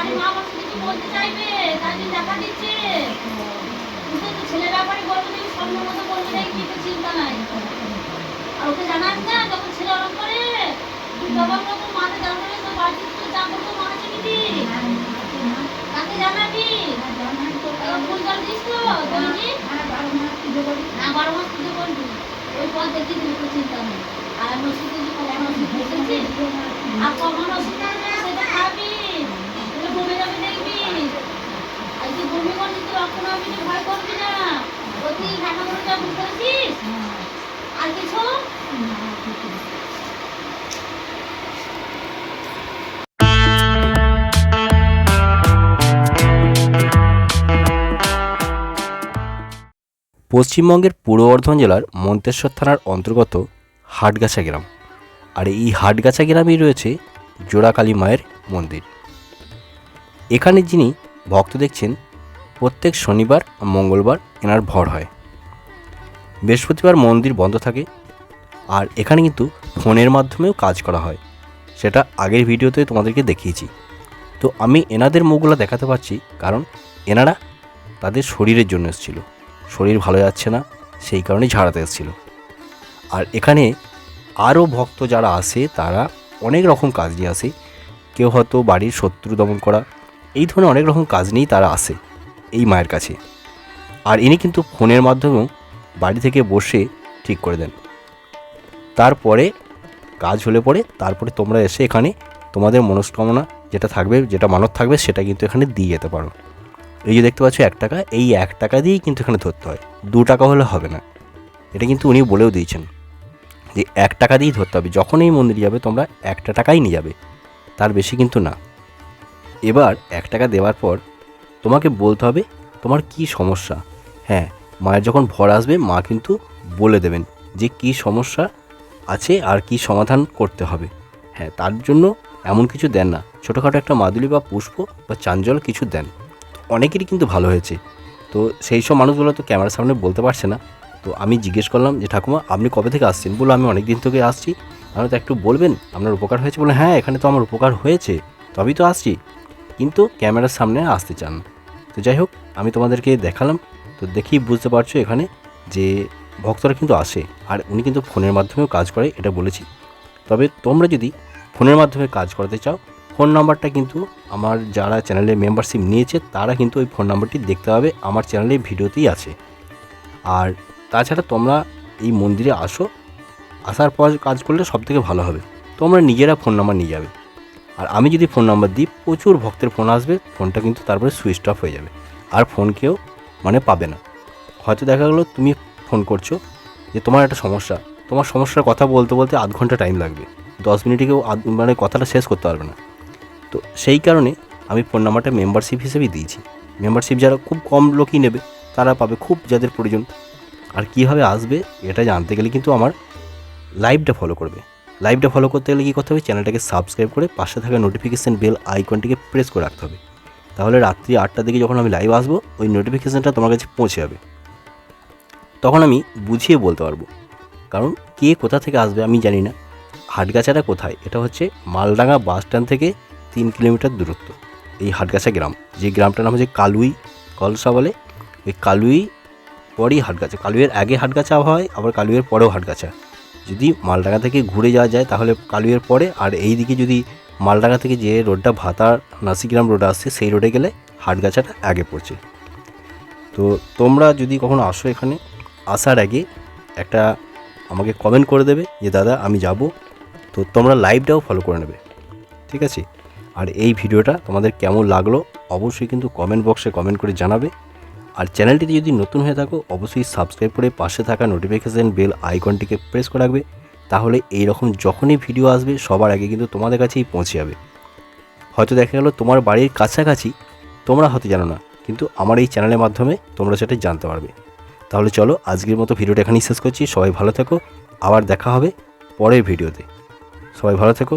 বাড়ির মা বাবা কিছু বলতে চাইবে? তার জন্য দেখা দিচ্ছে। তো, ছেলের ব্যাপারে বলব তুমি সম্মান মতো বলবি না কি চিন্তা নাই আর ওকে জানাস না, যখন ছেলে ওরকম করে বাবার মতো মাঠে দাঁড়াবে তো বাড়িতে তো যা করতো মা চিনিবি তাকে জানাবি? এখন ফুল জল দিস তো না, বারো মাস পুজো করবি। ওই পথ দেখিয়ে দিবি, কোনো চিন্তা নেই। আর আমি ওষুধ দিয়েছি পশ্চিমবঙ্গের পূর্ব বর্ধমান জেলার মন্তেশ্বর থানার অন্তর্গত হাটগাছা গ্রাম। আর এই হাটগাছা গ্রামেই রয়েছে জোড়াকালী মায়ের মন্দির। এখানে যিনি ভক্ত দেখছেন, প্রত্যেক শনিবার মঙ্গলবার এনার ভর হয়। বৃহস্পতিবার মন্দির বন্ধ থাকে আর এখানে কিন্তু ফোনের মাধ্যমেও কাজ করা হয়। সেটা আগের ভিডিওতে তোমাদেরকে দেখিয়েছি। তো আমি এনাদের মুখগুলো দেখাতে পারছি কারণ এনারা তাদের শরীরের জন্য এসেছিল। শরীর ভালো যাচ্ছে না, সেই কারণে ঝাড়াতে এসেছিল। আর এখানে আরও ভক্ত যারা আসে, তারা অনেক রকম কাজ নিয়ে আসে। কেউ হয়তো বাড়ির শত্রু দমন করা, এই ধরনের অনেক রকম কাজ নিয়েই তারা আসে এই মায়ের কাছে। আর ইনি কিন্তু ফোনের মাধ্যমেও বাড়ি থেকে বসে ঠিক করে দেন। তারপরে কাজ হলে পরে, তারপরে তোমরা এসে এখানে তোমাদের মনস্কামনা যেটা থাকবে, যেটা মানত থাকবে, সেটা কিন্তু এখানে দিয়ে যেতে পারো। এই যে দেখতে পাচ্ছ, এক টাকা, এই এক টাকা দিয়েই কিন্তু এখানে ধরতে হয়। দু টাকা হলে হবে না। এটা কিন্তু উনি বলেও দিয়েছেন যে, এক টাকা দিয়েই ধরতে হবে। যখন এই মন্দিরে যাবে, তোমরা একটা টাকাই নিয়ে যাবে। তার বেশি কিন্তু না। এবার এক টাকা দেওয়ার পর তোমাকে বলতে হবে, তোমার কি সমস্যা? হ্যাঁ মায়ের যখন ভর আসবে, মা কিন্তু বলে দেবেন যে, কি সমস্যা আছে আর কি সমাধান করতে হবে। হ্যাঁ তার জন্য এমন কিছু দেন না। ছোটোখাটো একটা মাদুলি বা পুষ্প বা চাঞ্জল কিছু দেন। অনেকেরই কিন্তু ভালো হয়েছে। তো সেই সব মানুষগুলো তো ক্যামেরার সামনে বলতে পারছে না। তো আমি জিজ্ঞেস করলাম যে, ঠাকুমা, আপনি কবে থেকে আসছেন? বলল, আমি অনেক দিন থেকে আসছি। আপনি তো একটু বলবেন, আপনার উপকার হয়েছে? বলে হ্যাঁ এখানে তো আমার উপকার হয়েছে, তবেই তো আসছি। কিন্তু ক্যামেরার সামনে আসতে চান তো যাই হোক, আমি তোমাদেরকে দেখালাম। তো দেখেই বুঝতে পারছ এখানে যে ভক্তরা কিন্তু আসে, আর উনি কিন্তু ফোনের মাধ্যমেও কাজ করে, এটা বলেছি। তবে তোমরা যদি ফোনের মাধ্যমে কাজ করতে চাও ফোন নাম্বারটা কিন্তু আমার যারা চ্যানেলে মেম্বারশিপ নিয়েছে, তারা কিন্তু ওই ফোন নাম্বারটি দেখতে পাবে, আমার চ্যানেলে ভিডিওতেই আছে। আর তাছাড়া তোমরা এই মন্দিরে আসো, আসার পর কাজ করলে সব থেকে ভালো হবে। তোমরা নিজেরা ফোন নাম্বার নিয়ে যাবে। আর আমি যদি ফোন নাম্বার দিই, প্রচুর ভক্তের ফোন আসবে, ফোনটা কিন্তু তারপরে সুইচ অফ হয়ে যাবে। আর ফোন কেউ মানে পাবে না। হয়তো দেখা গেলো তুমি ফোন করছ যে তোমার একটা সমস্যা। তোমার সমস্যার কথা বলতে বলতে আধ ঘণ্টা টাইম লাগবে। দশ মিনিটে কেউ মানে কথাটা শেষ করতে পারবে না। তো সেই কারণে আমি ফোন নাম্বারটা মেম্বারশিপ হিসেবেই দিয়েছি। মেম্বারশিপ যারা খুব কম লোকই নেবে, তারা পাবে খুব যাদের প্রয়োজন। আর কীভাবে আসবে, এটা জানতে গেলে কিন্তু আমার লাইভটা ফলো করবে। লাইভটা ফলো করতে গেলে কী করতে হবে? চ্যানেলটাকে সাবস্ক্রাইব করে পাশে থাকা নোটিফিকেশান বেল আইকনটিকে প্রেস করে রাখতে হবে। তাহলে রাত্রি আটটার দিকে যখন আমি লাইভ আসব, ওই নোটিফিকেশানটা তোমার কাছে পৌঁছে যাবে। তখন আমি বুঝিয়ে বলতে পারব, কারণ কে কোথা থেকে আসবে আমি জানি না। হাটগাছাটা কোথায়? এটা হচ্ছে মালডাঙ্গা বাস স্ট্যান্ড থেকে তিন কিলোমিটার দূরত্ব। এই হাটগাছা গ্রাম, যে গ্রামটার নাম হচ্ছে কালুই কলসা বলে ওই কালুই পরই হাটগাছা। কালুইয়ের আগে হাটগাছা হয়, আবার কালুইয়ের পরেও হাটগাছা। যদি মালডাঙ্গা থেকে ঘুরে যাওয়া যায়, তাহলে কালুইয়ের পরে, আর এই দিকে যদি মালডাঙ্গা থেকে যে রোডটা ভাতার নাসিগ্রাম রোড আসছে, সেই রোডে গেলে হাটগাছাটা আগে পড়ছে। তো তোমরা যদি কখনো আসো এখানে, আসার আগে একটা আমাকে কমেন্ট করে দেবে যে, দাদা, আমি যাব। তো তোমরা লাইভটাও ফলো করে নেবে। ঠিক আছে? আর এই ভিডিওটা তোমাদের কেমন লাগল অবশ্যই কিন্তু কমেন্ট বক্সে কমেন্ট করে জানাবে। আর চ্যানেলটিতে যদি নতুন হয়ে থাকো, অবশ্যই সাবস্ক্রাইব করে পাশে থাকা নোটিফিকেশান বেল আইকনটিকে প্রেস করে রাখবে। তাহলে এই রকম যখনই ভিডিও আসবে, সবার আগে কিন্তু তোমাদের কাছেই পৌঁছে যাবে। হয়তো দেখা গেলো তোমার বাড়ির কাছাকাছি, তোমরা হয়তো জানো না, কিন্তু আমার এই চ্যানেলের মাধ্যমে তোমরা সেটা জানতে পারবে। তাহলে চলো, আজকের মতো ভিডিওটা এখানেই শেষ করছি। সবাই ভালো থেকো। আবার দেখা হবে পরের ভিডিওতে। সবাই ভালো থেকো।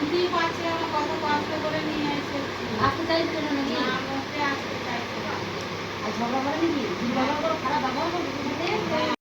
শান্তি পাচ্ছে আমার কত কষ্ট করে নিয়ে এসে আসতে চাইছে না নাকি আসতে চাইছিল আর ঝগড়া করে নাকি? খারাপ ব্যবহার করে হ্যাঁ।